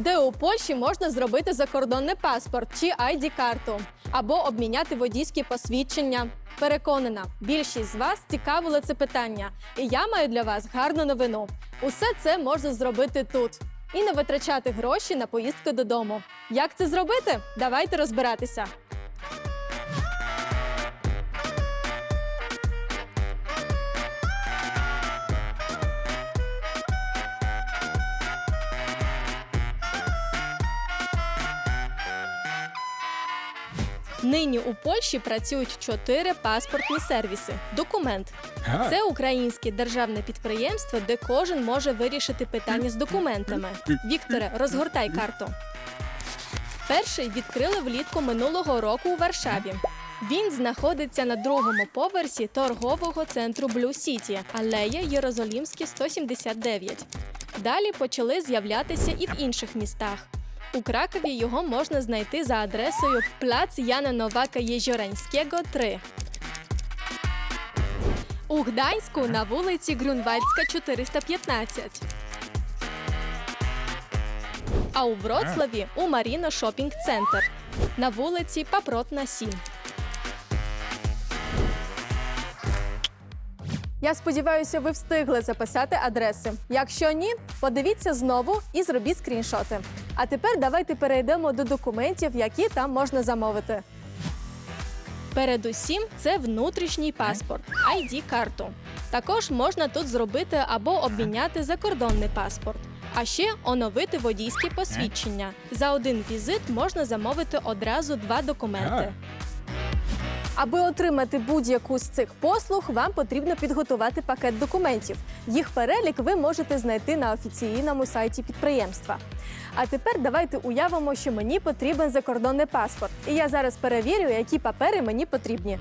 Де у Польщі можна зробити закордонний паспорт чи ID-карту або обміняти водійські посвідчення. Переконана, більшість з вас цікавило це питання, і я маю для вас гарну новину. Усе це можна зробити тут і не витрачати гроші на поїздку додому. Як це зробити? Давайте розбиратися. Нині у Польщі працюють чотири паспортні сервіси. Документ це українське державне підприємство, де кожен може вирішити питання з документами. Вікторе, розгортай карту. Перший відкрили влітку минулого року у Варшаві. Він знаходиться на другому поверсі торгового центру Blue City, алея Єрозолімське 179. Далі почали з'являтися і в інших містах. У Кракові його можна знайти за адресою Плац Яна Новака Єжоранського, 3. У Гданську на вулиці Грюнвальдська, 415. А у Вроцлаві у Маріно Шопінг Центр на вулиці Папротна 7. Я сподіваюся, ви встигли записати адреси. Якщо ні, подивіться знову і зробіть скріншоти. А тепер давайте перейдемо до документів, які там можна замовити. Передусім, це внутрішній паспорт, ID-карту. Також можна тут зробити або обміняти закордонний паспорт. А ще оновити водійське посвідчення. За один візит можна замовити одразу два документи. Аби отримати будь-яку з цих послуг, вам потрібно підготувати пакет документів. Їх перелік ви можете знайти на офіційному сайті підприємства. А тепер давайте уявимо, що мені потрібен закордонний паспорт. І я зараз перевірю, які папери мені потрібні.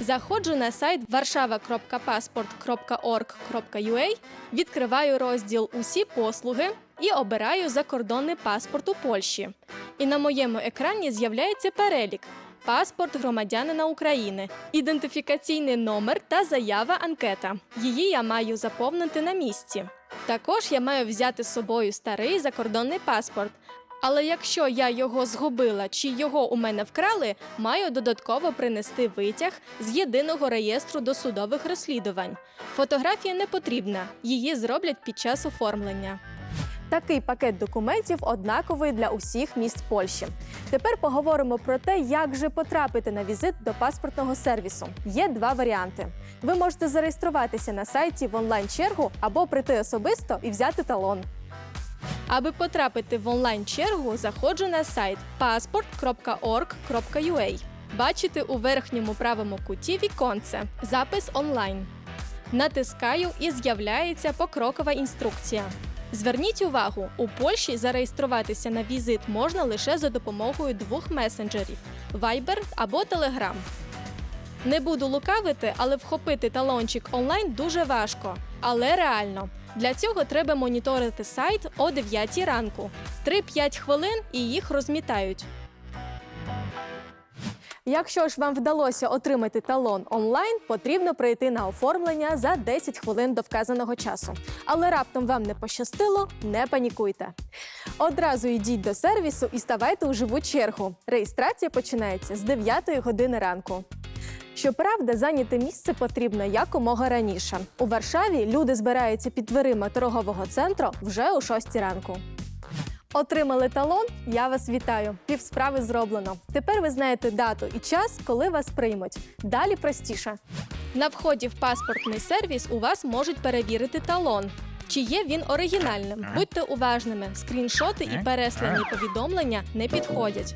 Заходжу на сайт warszava.passport.org.ua, відкриваю розділ Усі послуги і обираю закордонний паспорт у Польщі. І на моєму екрані з'являється перелік. Паспорт громадянина України, ідентифікаційний номер та заява анкета. Її я маю заповнити на місці. Також я маю взяти з собою старий закордонний паспорт. Але якщо я його згубила чи його у мене вкрали, маю додатково принести витяг з єдиного реєстру досудових розслідувань. Фотографія не потрібна, її зроблять під час оформлення. Такий пакет документів однаковий для усіх міст Польщі. Тепер поговоримо про те, як же потрапити на візит до паспортного сервісу. Є два варіанти. Ви можете зареєструватися на сайті в онлайн-чергу або прийти особисто і взяти талон. Аби потрапити в онлайн-чергу, заходжу на сайт passport.org.ua. Бачите у верхньому правому куті віконце Запис онлайн. Натискаю і з'являється покрокова інструкція. Зверніть увагу, у Польщі зареєструватися на візит можна лише за допомогою двох месенджерів Viber або Telegram. Не буду лукавити, але вхопити талончик онлайн дуже важко, але реально. Для цього треба моніторити сайт о 9 ранку. 3-5 хвилин і їх розмітають. Якщо ж вам вдалося отримати талон онлайн, потрібно прийти на оформлення за 10 хвилин до вказаного часу. Але раптом вам не пощастило, не панікуйте. Одразу йдіть до сервісу і ставайте у живу чергу. Реєстрація починається з 9 години ранку. Щоправда, зайняти місце потрібно якомога раніше. У Варшаві люди збираються під дверима торгового центру вже о 6 ранку. Отримали талон? Я вас вітаю. Півсправи зроблено. Тепер ви знаєте дату і час, коли вас приймуть. Далі простіше. На вході в паспортний сервіс у вас можуть перевірити талон. Чи є він оригінальним? Будьте уважними, скріншоти і переслані повідомлення не підходять.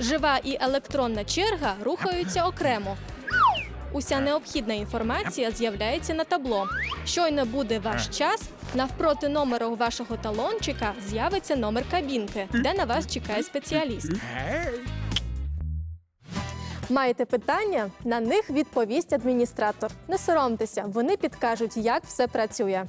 Жива і електронна черга рухаються окремо. Уся необхідна інформація з'являється на табло. Щойно буде ваш час, навпроти номеру вашого талончика з'явиться номер кабінки, де на вас чекає спеціаліст. Маєте питання? На них відповість адміністратор. Не соромтеся, вони підкажуть, як все працює.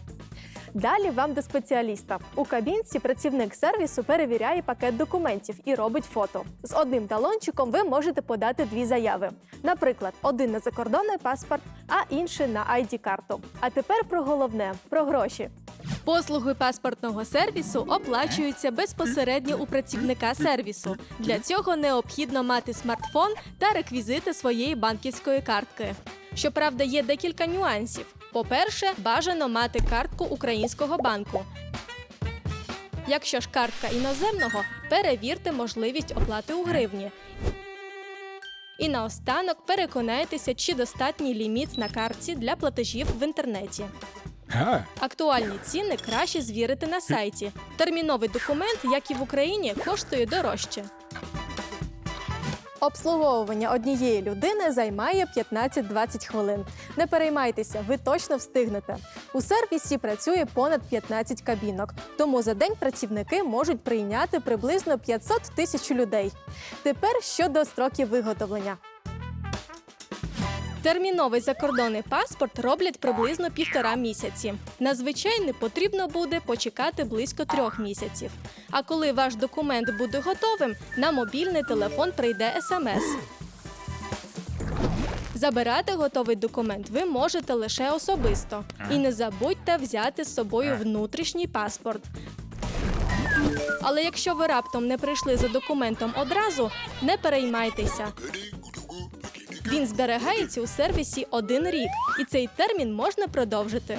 Далі вам до спеціаліста. У кабінці працівник сервісу перевіряє пакет документів і робить фото. З одним талончиком ви можете подати дві заяви. Наприклад, один на закордонний паспорт, а інший на id карту А тепер про головне про гроші. Послуги паспортного сервісу оплачуються безпосередньо у працівника сервісу. Для цього необхідно мати смартфон та реквізити своєї банківської картки. Щоправда, є декілька нюансів. По-перше, бажано мати картку українського банку. Якщо ж картка іноземного, перевірте можливість оплати у гривні. І наостанок переконайтеся, чи достатній ліміт на картці для платежів в інтернеті. Актуальні ціни краще звірити на сайті. Терміновий документ, як і в Україні, коштує дорожче. Обслуговування однієї людини займає 15-20 хвилин. Не переймайтеся, ви точно встигнете. У сервісі працює понад 15 кабінок, тому за день працівники можуть прийняти приблизно 500 тисяч людей. Тепер щодо строків виготовлення. Терміновий закордонний паспорт роблять приблизно півтора місяці. На звичайний потрібно буде почекати близько трьох місяців. А коли ваш документ буде готовим, на мобільний телефон прийде смс. Забирати готовий документ ви можете лише особисто. І не забудьте взяти з собою внутрішній паспорт. Але якщо ви раптом не прийшли за документом одразу, не переймайтеся. Він зберігається у сервісі один рік, і цей термін можна продовжити.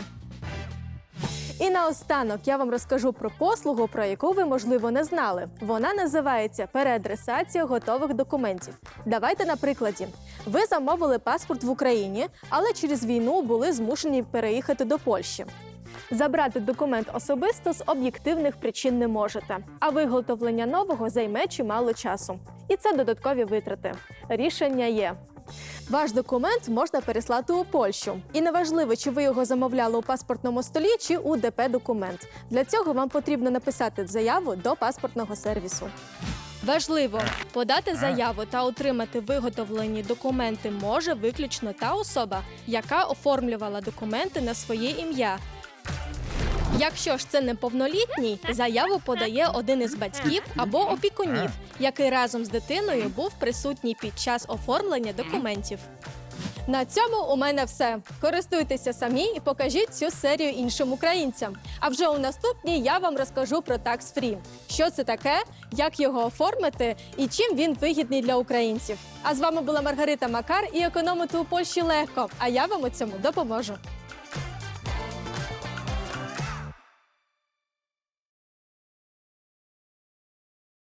І наостанок я вам розкажу про послугу, про яку ви, можливо, не знали. Вона називається переадресація готових документів. Давайте на прикладі. Ви замовили паспорт в Україні, але через війну були змушені переїхати до Польщі. Забрати документ особисто з об'єктивних причин не можете, а виготовлення нового займе чимало часу. І це додаткові витрати. Рішення є. Ваш документ можна переслати у Польщу. І неважливо, чи ви його замовляли у паспортному столі чи у ДП документ. Для цього вам потрібно написати заяву до паспортного сервісу. Важливо подати заяву та отримати виготовлені документи може виключно та особа, яка оформлювала документи на своє ім'я. Якщо ж це неповнолітній, заяву подає один із батьків або опікунів, який разом з дитиною був присутній під час оформлення документів. На цьому у мене все. Користуйтеся самі і покажіть цю серію іншим українцям. А вже у наступній я вам розкажу про Tax Free. Що це таке, як його оформити і чим він вигідний для українців. А з вами була Маргарита Макар і економити у Польщі легко. А я вам у цьому допоможу.